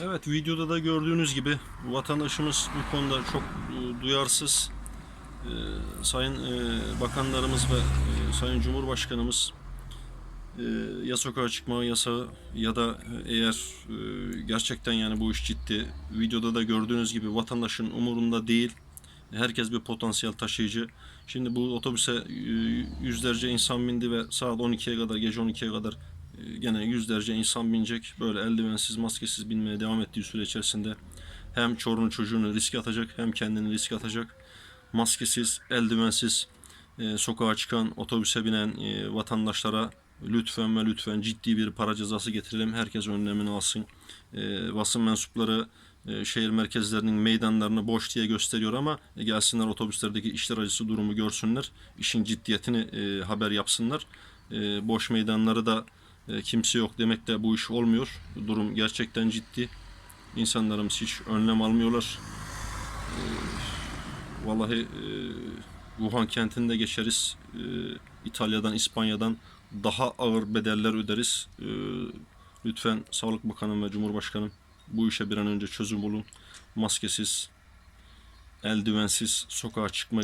Evet videoda da gördüğünüz gibi vatandaşımız bu konuda çok e, duyarsız. E, sayın e, bakanlarımız ve sayın cumhurbaşkanımız ya sokağa çıkma yasağı ya da eğer gerçekten yani bu iş ciddi videoda da gördüğünüz gibi vatandaşın umurunda değil. Herkes bir potansiyel taşıyıcı. Şimdi bu otobüse yüzlerce insan bindi ve saat 12'ye kadar, gece 12'ye kadar gene yüzlerce insan binecek. Böyle eldivensiz, maskesiz binmeye devam ettiği süre içerisinde hem çorunu çocuğunu riske atacak hem kendini riske atacak. Maskesiz, eldivensiz e, sokağa çıkan, otobüse binen e, vatandaşlara lütfen ve lütfen ciddi bir para cezası getirelim. Herkes önlemini alsın. E, basın mensupları e, şehir merkezlerinin meydanlarını boş diye gösteriyor ama e, gelsinler otobüslerdeki işler acısı durumu görsünler. işin ciddiyetini e, haber yapsınlar. E, boş meydanları da e, kimse yok demek de bu iş olmuyor. Durum gerçekten ciddi. İnsanlarımız hiç önlem almıyorlar. E, vallahi e, Wuhan kentinde geçeriz. İtalya'dan, İspanya'dan daha ağır bedeller öderiz. Lütfen Sağlık Bakanım ve Cumhurbaşkanım bu işe bir an önce çözüm bulun. Maskesiz, eldivensiz sokağa çıkma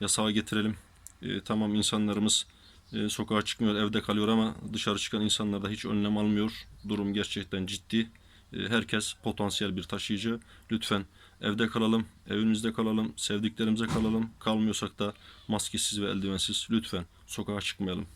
yasağı getirelim. E, tamam insanlarımız e, sokağa çıkmıyor, evde kalıyor ama dışarı çıkan insanlar da hiç önlem almıyor. Durum gerçekten ciddi. E, herkes potansiyel bir taşıyıcı. Lütfen evde kalalım, evimizde kalalım, sevdiklerimize kalalım. Kalmıyorsak da maskesiz ve eldivensiz lütfen sokağa çıkmayalım.